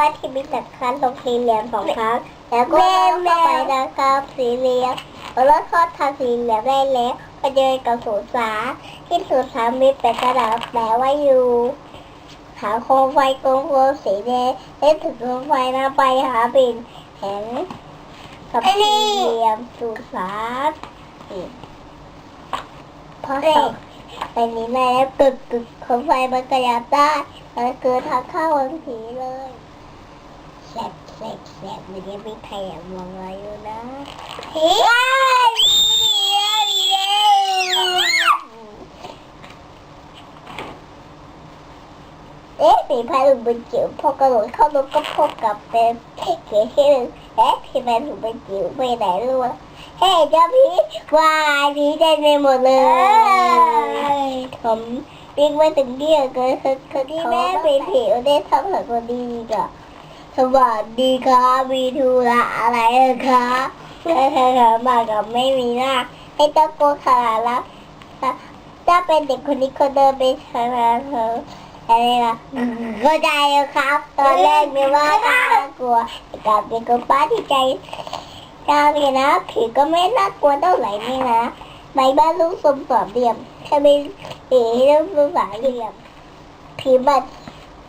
ว่าที่มีแต่คันตรงสี่เหลี่ยมสองครั้ง แล้วก็เข้าไปนะครับสี่เหลี่ยมแล้วก็ทำสี่เหลี่ยมได้แล้วไปเจอกับศูนย์สาที่ศูนย์สามมีเป็นกระดาษแปะไว้อยู่หาโคมไฟกลมๆสีแดงเล่นถึงโคมไฟนะไปหาบินเห็นกับสี่เหลี่ยมศูนย์สานพอสองไปนี้มาแล้วตึกตึกโคมไฟมันกระยับได้มันเกิดทางเข้าวันผีเลย แบบมันยังไม่ใครแอบมองอะไรอยู่นะเฮ้ยดีแล้วดีแล้วเอ๊ะสีพายหลุมเป็นจิ๋วพอกระโดดเข้ารถก็พบกับเป็นเขียนชื่อเอ๊ะสีพายหลุมเป็นจิ๋วไปไหนรู้วะเฮ้ยเจ้าพี่วายพี่ได้ไปหมดเลยผมวิ่งมาถึงเดียวเกินคนที่แม่เป็นผิวได้ทำกับคนดีก่ะ สวัสดีครับมีธุระอะไรเหรอคะเธอเธอเธอมากับไม่มีหน้าให้ตะโกนขนาดแล้วถ้าเป็นเด็กคนนี้คนเดินไปขนาดเธออะไรล่ะเข้าใจครับ ตอนแรกนึกว่าน่ากลัวแต่กลับเป็นคนป้าที่ใจกล้าเลยนะผีก็ไม่น่ากลัวเท่าไหร่นี่นะใบบ้านลูกสมสามเหลี่ยมถ้าเป็นผีลูกสมสามเหลี่ยมผีบัด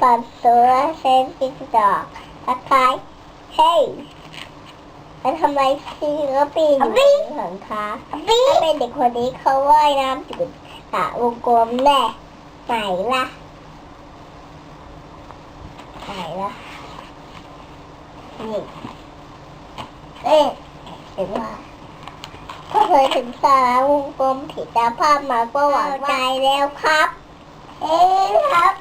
ปัดตัวเซนติดอก ตะไคร้เฮ้ยแล้วทำไมพี่ก็ปีนอยู่บนหลังคาถ้าเป็นเด็กคนนี้เขาว่ายน้ำจุดหาวงกลมแน่ไหนล่ะไหนละนี่เอ๊ะเห็นว่าก็เคยถึงสาราวงกลมผิดตามภาพมาก็หวังใจแล้วครับ เอ๊ะครับ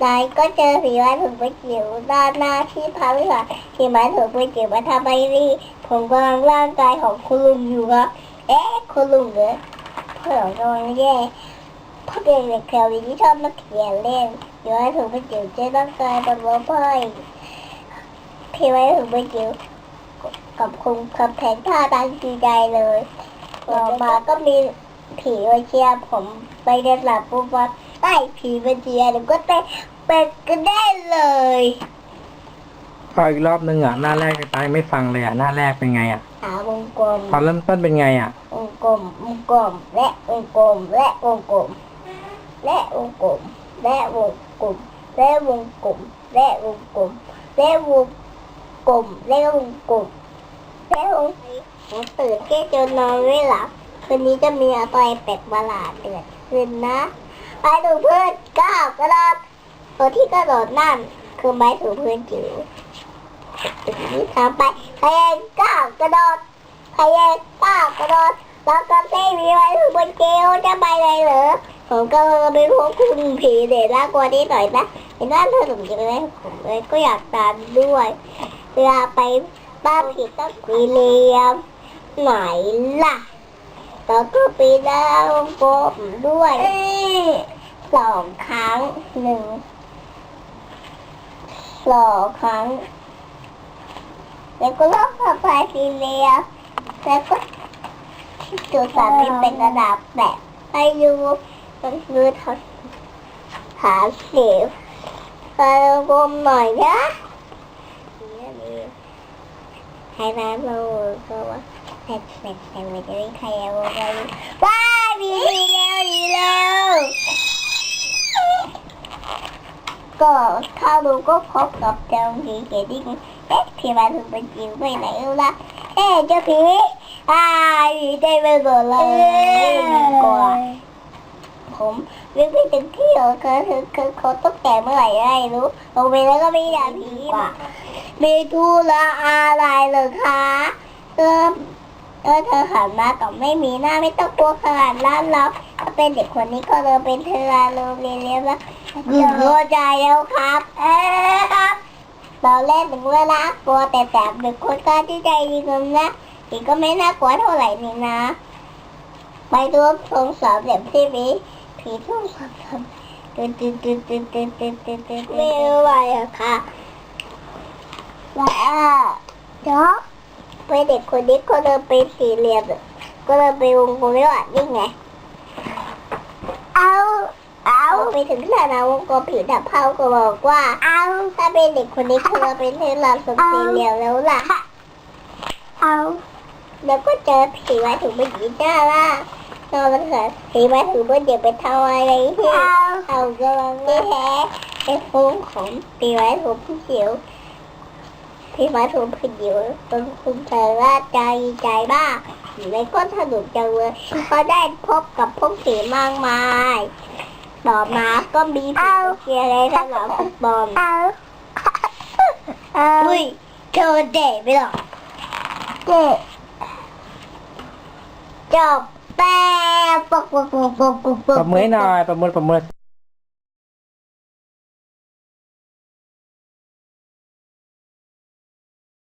ใจก็เจอสีไม้ถูกไปเกี่ยวด้านหน้าที่พักค่ะสีไม้ถูกไปเกี่ยวมาทำไมนี่ผมกำลังร่างกายของคุณลุงอยู่ครับเอ๊ะคุณลุงเหรอเพื่อนกำลังแย่เพราะเด็กแถวนี้ชอบมาเขียนเล่นเดี๋ยถูกไปจิ๋วเจ๊ต้องกลายเป็นวัวพ่อยพี่ไว้ถูกไปจิ๋วกับคุมกับแผนท่าตังจีใจเลยต่อมาก็มีผีมาเชียร์ผมไปเดินหลับปุ๊บว่า ไอ้ผีมาเชียร์เดี๋ยวก็เต้นเป็นก็ได้เลยฟังอีกรอบนึงอะหน้าแรกตายไม่ฟังเลยอะหน้าแรกเป็นไงอะหาวงกลมตอนเริ่มต้นเป็นไงอะวงกลมวงกลมและวงกลมและวงกลมและวงกลมและวงกลมและวงกลมและวงกลมและวงกลมและวงกลมและวงผมตื่นแค่จนนอนไม่หลับคืนนี้จะมีอะไรแปลกประหลาดเกิดขึ้นนะ ไปดูพื่อนก้าวกระโดดตัวที่กระโดดนั่นคือไม้ถูพื้นจิ๋วนี้ทำไปพยายก้าวกระโดดพยายป้าวกระโดดแล้วก็เต้มีไว้ถึงบนเกลียวจะไปเลยเหรอผมก็ไปพบคุณผีเด็กน่ากลัวนิดหน่อยนะเห็นว่าเธอหนุ่มจังเลยผมเลยก็อยากตามด้วยเวลาไปบ้านผีต้องปีเลียมไหนล่ะ แล้วก็ปีดาวงกลมด้วยสองครั้งหนึ่งสองครั้ง แล้วก็ลอกผ้าพายสีเหลียมแล้วก็จุดสามนี้เป็นกระดาษแปะให้ดูมันคือทหาเสียบกระกลมหน่อยนะนี่นี่ให้น้ำเราก็ว่า แปะแปะแปะไม่จะไม่ใครเอาไปว้าดีดีแล้วดีแล้วก็ถ้าดูก็พบกับเจ้าผีเกดิ้งเอ๊ะพี่มาถึงเป็นจริงไปไหนแล้วล่ะเอ๊ะเจ้าผีอ่าผีได้ไปหมดเลยกลัวผมวิ่งไปถึงที่เหรอคือคือคือเขาต้องแก่เมื่อไหร่ไม่รู้ลงไปแล้วก็ไม่อยากผีกว่ามีธุระอะไรเหรอคะเออ เออเธอหันมากับไม่มีหน้าไม่ต้องกลัวขนาดนั้นหรอกถ้าเป็นเด็กคนนี้ก็เลยเป็นเธอโรงเรียนแล้วนะเข้าใจแล้วครับ เอ๊ะครับตอนแรกถึงว่าน่ากลัวแต่แต่เป็นคนกล้าที่ใจดีกันนะอีกก็ไม่น่ากลัวเท่าไหร่นี่นะ ไปดูทรงสามเหลี่ยมที่มีผีทุ่งสามเหลี่ยมตื่นตื่นตื่นตื่นตื่นตื่นตื่นตื่นไม่ไหวอะค่ะแล้วเดี๋ยว ไปเด็กคนนี้ก็เดินไปสี่เหลี่ยมก็เดินไปวงกลมไม่ว่านี่ไงเอาเอาไปถึงสนามวงกลมผิวดับเผาก็บอกว่าเอาถ้าเป็นเด็กคนนี้คือเราเป็นเทเลาสตีเลียวแล้วล่ะเอาแล้วก็เจอผีไม้ถูกเป็นผีจ้าล่ะนอนมันเกิดผีไม้ถูกเป็นเดี๋ยวไปทำอะไรที่เอาก็ไม่แท้เป็นฟุ้งของผีไม้ถูกผู้เขียว ผีไม้ถูกผู้เขียวจนคุณเธอว่าใจใจบ้ากอยู่ในก้นสนุกจังเลยเพราได้พบกับพวกผีมากมาย ต่อมาก็มีผีเกียร์ในสนามฟุตบอลอุ้ยเธอเด็ไปหรอเจ็ดจบแป๊บปกปกปกปกปกประมือให้หน่อยประมือประมือ